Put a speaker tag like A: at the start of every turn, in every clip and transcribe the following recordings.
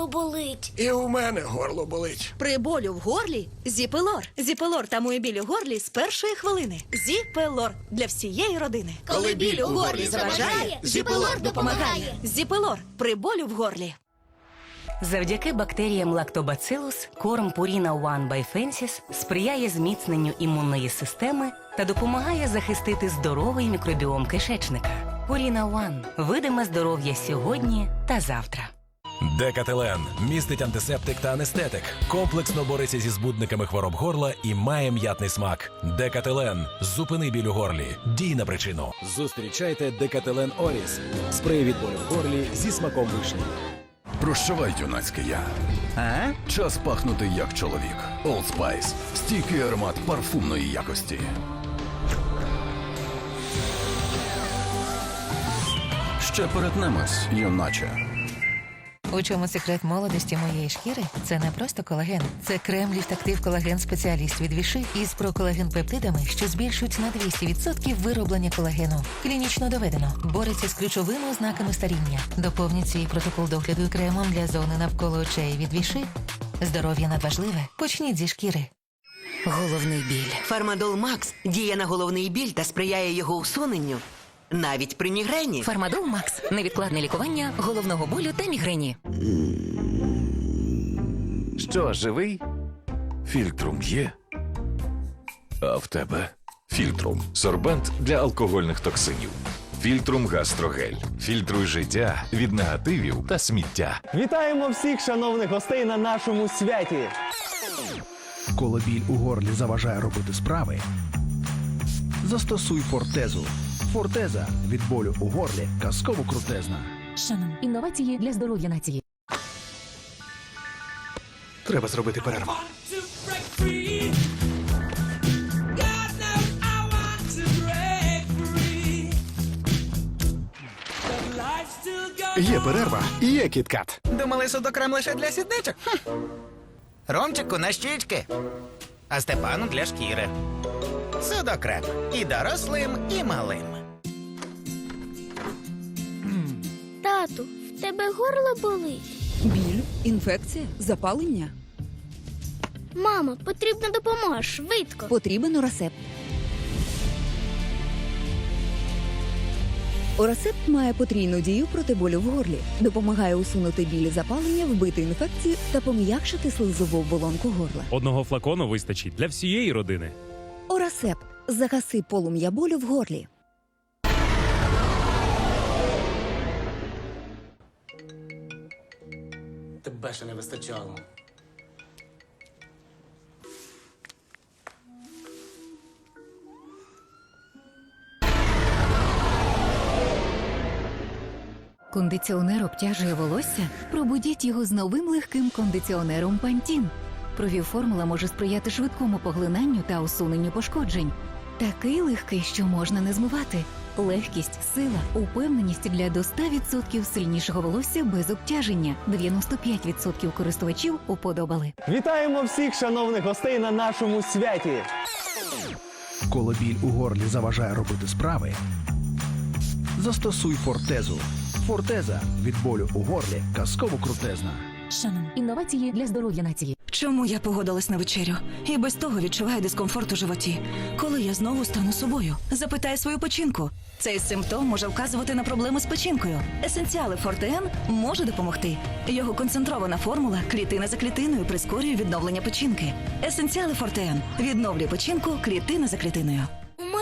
A: горло болить.
B: І у мене горло болить.
C: При болю в горлі Зіпелор. Зіпелор тамує біль у горлі з першої хвилини. Зіпелор для всієї родини.
A: Коли біль у горлі заважає, Зіпелор допомагає.
C: Зіпелор при болю в горлі.
D: Завдяки бактеріям Lactobacillus корм Purina One by Fensis сприяє зміцненню імунної системи та допомагає захистити здоровий мікробіом кишечника. Purina One – видиме здоров'я сьогодні та завтра.
E: Декателен містить антисептик та анестетик, комплексно бореться зі збудниками хвороб горла і має м'ятний смак. Декателен зупини біль у горлі. Дій на причину.
F: Зустрічайте Декателен Оріс. Спрей від болю в горлі зі смаком вишні.
G: Прощавай, юнацьке я.
F: А?
G: Час пахнути як чоловік. Old Spice. Стійкий аромат парфумної якості. Ще перетнемось, юначе.
H: У чому секрет молодості моєї шкіри? Це не просто колаген, це крем ліфтактив колаген спеціаліст від Віши із проколаген пептидами, що збільшують на 200% вироблення колагену. Клінічно доведено, бореться з ключовими ознаками старіння. Доповніть свій протокол догляду кремом для зони навколо очей від Віши. Здоров'я надважливе. Почніть зі шкіри. Головний біль.
I: Фармадол Макс діє на головний біль та сприяє його усуненню навіть при мігрені.
H: Фармадол Макс невідкладне лікування головного болю та мігрені.
F: Що, живий?
G: Фільтрум є. А в тебе? Фільтрум. Сорбент для алкогольних токсинів. Фільтрум гастрогель. Фільтруй життя від негативів та сміття.
J: Вітаємо всіх шановних гостей на нашому святі.
K: Коли біль у горлі заважає робити справи, застосуй фортезу. Фортеза від болю у горлі казково крутезна.
H: Шаном. Інновації для здоров'я нації.
B: Треба зробити перерву.
J: Є перерва і є кіткат.
I: Думали, судокрем лише для сідничок? Ромчику на щічки, а Степану для шкіри. Судокрем і дорослим, і малим.
A: Тату, в тебе горло болить.
C: Біль, інфекція, запалення.
A: Мамо, потрібна допомога швидко.
C: Потрібен орасепт. Орасепт має потрійну дію проти болю в горлі, допомагає усунути біль і запалення, вбити інфекцію та пом'якшити слизову оболонку горла.
L: Одного флакону вистачить для всієї родини.
C: Орасепт загаси полум'я болю в горлі.
B: Тебе ще не вистачало.
H: Кондиціонер обтяжує волосся? Пробудіть його з новим легким кондиціонером Пантін. Провів формула може сприяти швидкому поглинанню та усуненню пошкоджень. Такий легкий, що можна не змивати. Легкість, сила, упевненість для до 100% сильнішого волосся без обтяження. 95% користувачів уподобали.
J: Вітаємо всіх шановних гостей на нашому святі.
K: Коли біль у горлі заважає робити справи, застосуй фортезу. Фортеза від болю у горлі казково крутезна.
H: Шаном. Інновації для здоров'я нації.
C: Чому я погодилась на вечерю? І без того відчуваю дискомфорт у животі. Коли я знову стану собою? запитаю свою печінку. Цей симптом може вказувати на проблеми з печінкою. Есенціали Фортеен може допомогти. Його концентрована формула клітина за клітиною прискорює відновлення печінки. Есенціали Фортеен відновлює печінку клітина за клітиною.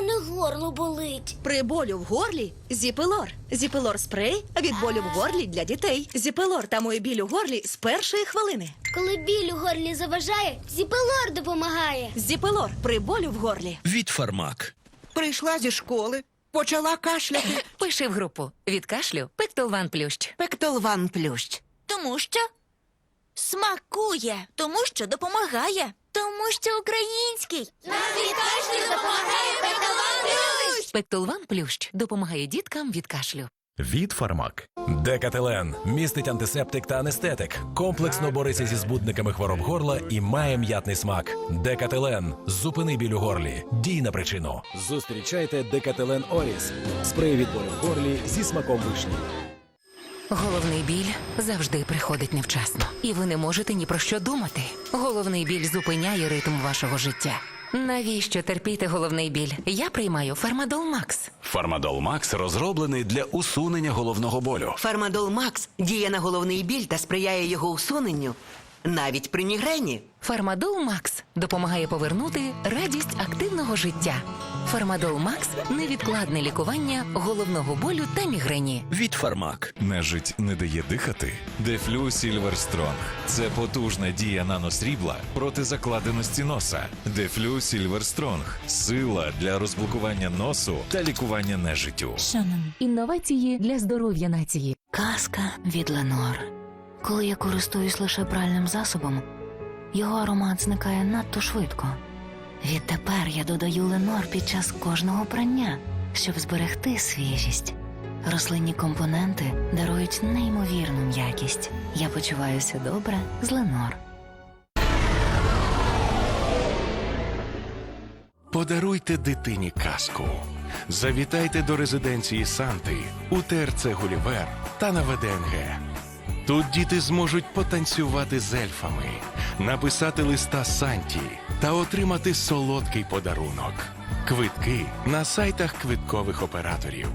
A: Мене горло болить.
C: При болю в горлі Зіпелор. Зіпелор спрей від болю в горлі для дітей. Зіпелор тамує біль у горлі з першої хвилини.
A: Коли біль у горлі заважає, зіпелор допомагає.
C: Зіпелор при болю в горлі.
E: Від фармак.
I: Прийшла зі школи, почала кашляти.
H: Пиши в групу. Від кашлю Пектолван Плющ.
I: Пектолван плющ.
A: Тому що смакує, тому що допомагає, тому що український. Нам від кашлю допомагає Петалан
H: Пектолван Плющ допомагає діткам від кашлю.
E: Від фармак. Декателен містить антисептик та анестетик, комплексно бореться зі збудниками хвороб горла і має м'ятний смак. Декателен зупини біль у горлі. Дій на причину.
F: Зустрічайте Декателен Оріс. Спрей від болю в горлі зі смаком вишні.
H: Головний біль завжди приходить невчасно, і ви не можете ні про що думати. Головний біль зупиняє ритм вашого життя. Навіщо терпіти головний біль? Я приймаю Фармадол Макс.
G: Фармадол Макс розроблений для усунення головного болю.
I: Фармадол Макс діє на головний біль та сприяє його усуненню навіть при мігрені.
H: Фармадол Макс допомагає повернути радість активного життя. Фармадол Макс невідкладне лікування головного болю та мігрені.
M: Від Фармак.
E: Нежить не дає дихати. Дефлю Сільвер Стронг. Це потужна дія наносрібла проти закладеності носа. Дефлю Сільвер Стронг. Сила для розблокування носу та лікування нежиттю.
N: Шанон.
H: Інновації для здоров'я нації.
N: Казка від Ленор. Коли я користуюсь лише пральним засобом, його аромат зникає надто швидко. Відтепер я додаю Ленор під час кожного прання, щоб зберегти свіжість. Рослинні компоненти дарують неймовірну м'якість. Я почуваюся добре з Ленор.
O: Подаруйте дитині казку. Завітайте до резиденції Санти у ТРЦ Гулівер та на ВДНГ. Тут діти зможуть потанцювати з ельфами, написати листа Санті та отримати солодкий подарунок. Квитки на сайтах квиткових операторів.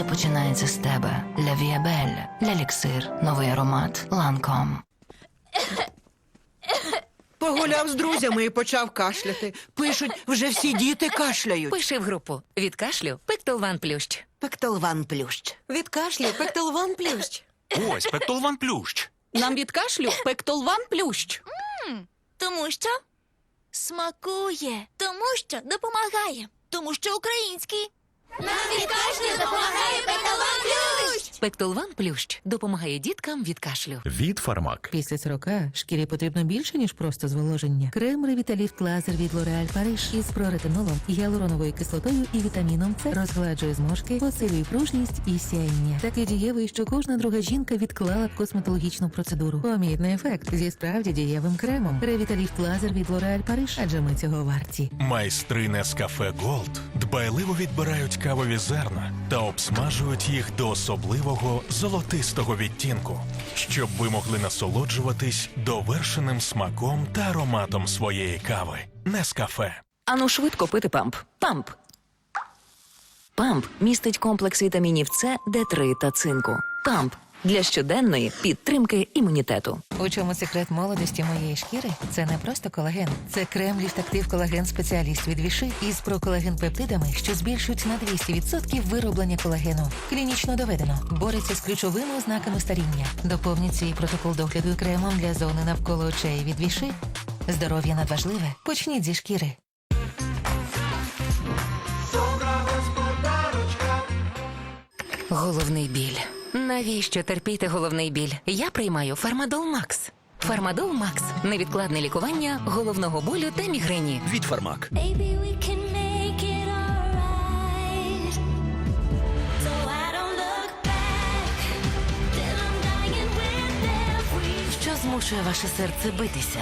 N: Щастя починається з тебе. Ля Віабель, Ля Ліксир, новий аромат, Ланком.
I: Погуляв з друзями і почав кашляти. Пишуть, вже всі діти кашляють.
H: Пиши в групу від кашлю Пектолван Плющ.
I: Пектолван плющ. Від кашлю пектолван плющ.
G: Ось Пектолван Плющ.
H: Нам від кашлю Пектолван Плющ.
N: Тому що смакує, тому що допомагає, тому що український. Нам від кашлю!
H: Пектолван Плющ допомагає діткам від кашлю.
P: Від Фармак.
H: Після 40 шкірі потрібно більше, ніж просто зволоження. Крем Ревіталіфт Лазер від L'Oréal Париж із проретинолом, гіалуроновою кислотою і вітаміном С розгладжує зморшки, посилює пружність і сяєння. Такий дієвий, що кожна друга жінка відклала б косметологічну процедуру. Помітний ефект зі справді дієвим кремом. Ревіталіфт Лазер від L'Oréal Париж, адже ми цього варті.
O: Майстри Нескафе Голд дбайливо відбирають кавові зерна та обсмажують їх до особливого золотистого відтінку, щоб ви могли насолоджуватись довершеним смаком та ароматом своєї кави. Нескафе.
Q: Ану швидко пити памп. Памп. Памп містить комплекс вітамінів С, Д3 та цинку. Памп для щоденної підтримки імунітету.
H: У чому секрет молодості моєї шкіри? Це не просто колаген, це крем ліфтактив колаген спеціаліст від Віши із проколаген пептидами, що збільшують на 200% вироблення колагену. Клінічно доведено. Бореться з ключовими ознаками старіння. Доповніть свій протокол догляду кремом для зони навколо очей від Віши. Здоров'я надважливе. Почніть зі шкіри. Головний біль. Навіщо терпіти головний біль? Я приймаю Фармадол Макс. Фармадол Макс невідкладне лікування головного болю та мігрені.
M: Від Фармак.
Q: Що змушує ваше серце битися?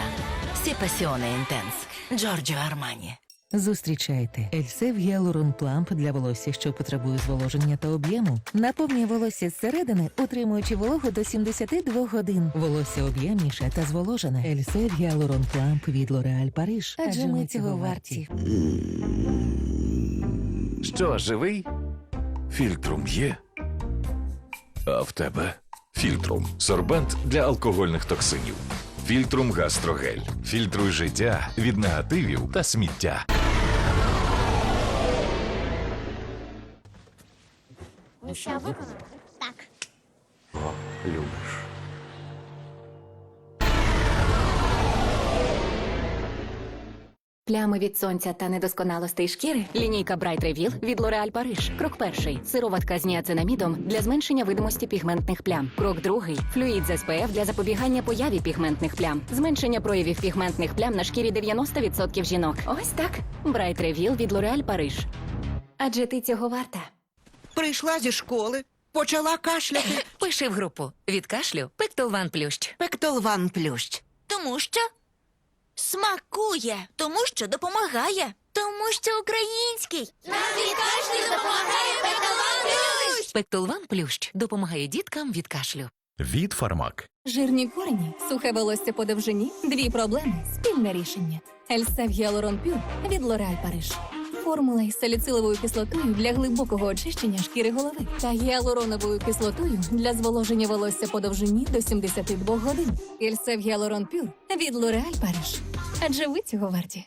Q: Сі пасіоне інтенс. Джорджо Армані.
H: Зустрічайте Ельсев Гіалурон Пламп для волосся, що потребує зволоження та об'єму. Наповнює волосся зсередини, утримуючи вологу до 72 годин. Волосся об'ємніше та зволожене. Ельсев Гіалурон Пламп від L'Oréal Париж. Адже ми цього варті.
E: Що, живий? Фільтрум є. А в тебе? Фільтрум сорбент для алкогольних токсинів. Фільтрум гастрогель. Фільтруй життя від негативів та сміття.
B: Любиш. Плями від сонця та недосконалостей шкіри. Лінійка Bright Reveal від L'Oréal Paris. Крок перший. Сироватка з ніацинамідом для зменшення видимості пігментних плям. Крок другий. Флюїд з SPF для запобігання появі пігментних плям. Зменшення проявів пігментних плям на шкірі 90% жінок. Ось так. Bright Reveal від L'Oréal Paris. Адже ти цього варта.
I: Прийшла зі школи, почала кашляти.
R: Пиши в групу від кашлю Пектолван Плющ.
I: Пектолван плющ.
A: Тому що смакує, тому що допомагає, тому що український. Навіть кашлю допомагає Петалан
R: Пектолван Плющ допомагає діткам від кашлю.
E: Від Фармак.
B: Жирні корені, сухе волосся по довжині, дві проблеми, спільне рішення. Ельсев Гіалурон Пюр від L'Oréal Paris. Формула із саліциловою кислотою для глибокого очищення шкіри голови та гіалуроновою кислотою для зволоження волосся по довжині до 72 годин. Ельсев Гіалурон Пюр від L'Oréal Paris. Адже ви цього варті.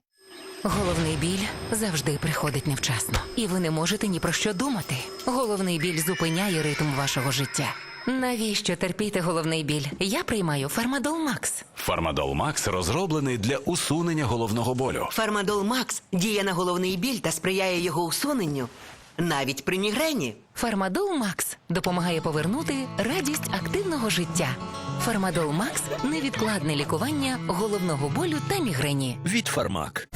R: Головний біль завжди приходить невчасно, і ви не можете ні про що думати. Головний біль зупиняє ритм вашого життя. Навіщо терпіти головний біль? Я приймаю Фармадол Макс.
S: Фармадол Макс розроблений для усунення головного болю.
I: Фармадол Макс діє на головний біль та сприяє його усуненню навіть при мігрені.
R: Фармадол Макс допомагає повернути радість активного життя. Фармадол Макс невідкладне лікування головного болю та мігрені.
M: Від Фармак.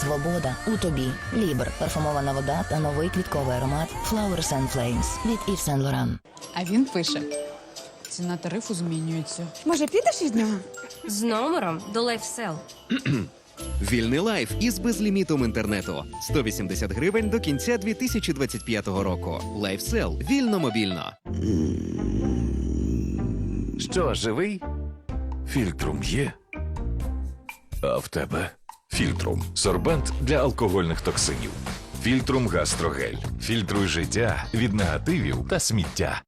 A: Свобода у тобі. Лібр, парфумована вода та новий квітковий аромат Flowers and Flames від Yves Saint Laurent.
B: А він пише: ціна тарифу змінюється. Може, підеш із нього?
R: З номером до LifeSell.
T: Вільний лайф із безлімітом інтернету. 180 гривень до кінця 2025 року. Лайфсел. Вільно мобільно.
G: Що, живий? Фільтрум є. А в тебе? Фільтрум сорбент для алкогольних токсинів. Фільтрум гастрогель. Фільтруй життя від негативів та сміття.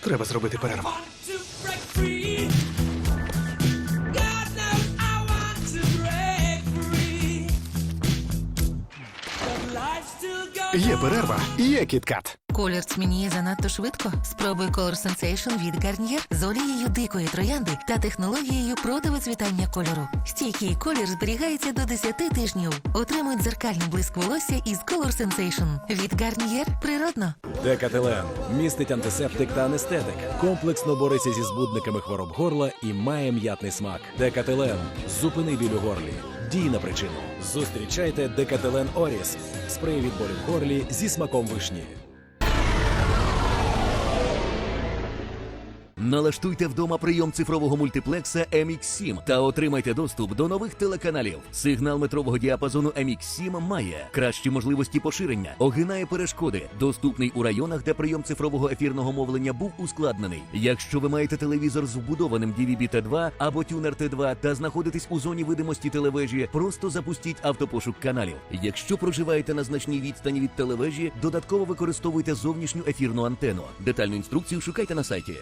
U: Треба зробити перерву. Є перерва, є кіткат.
H: Колір тьмяніє занадто швидко. Спробуй Color Sensation від Garnier з олією дикої троянди та технологією продовицвітання кольору. Стійкий колір зберігається до 10 тижнів. Отримуй дзеркальний блиск волосся із Color Sensation. Від Garnier природно.
E: Декателен містить антисептик та анестетик. Комплексно бореться зі збудниками хвороб горла і має м'ятний смак. Декателен зупини біль у горлі. Дій на причину. Зустрічайте Декателен Оріс. Спрей від болю в горлі зі смаком вишні.
M: Налаштуйте вдома прийом цифрового мультиплекса MX7 та отримайте доступ до нових телеканалів. Сигнал метрового діапазону MX7 має кращі можливості поширення, огинає перешкоди, доступний у районах, де прийом цифрового ефірного мовлення був ускладнений. Якщо ви маєте телевізор з вбудованим DVB T2 або тюнер T2 та знаходитесь у зоні видимості телевежі, просто запустіть автопошук каналів. Якщо проживаєте на значній відстані від телевежі, додатково використовуйте зовнішню ефірну антенну. Детальну інструкцію шукайте на сайті.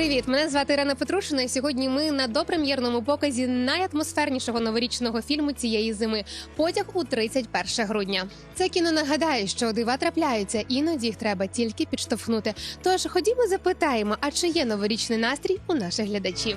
B: Привіт, мене звати Ірина Петрушина. І сьогодні ми на допрем'єрному показі найатмосфернішого новорічного фільму цієї зими Потяг у 31 грудня. Це кіно нагадає, що дива трапляються, іноді їх треба тільки підштовхнути. Тож ходімо, запитаємо, а чи є новорічний настрій у наших глядачів.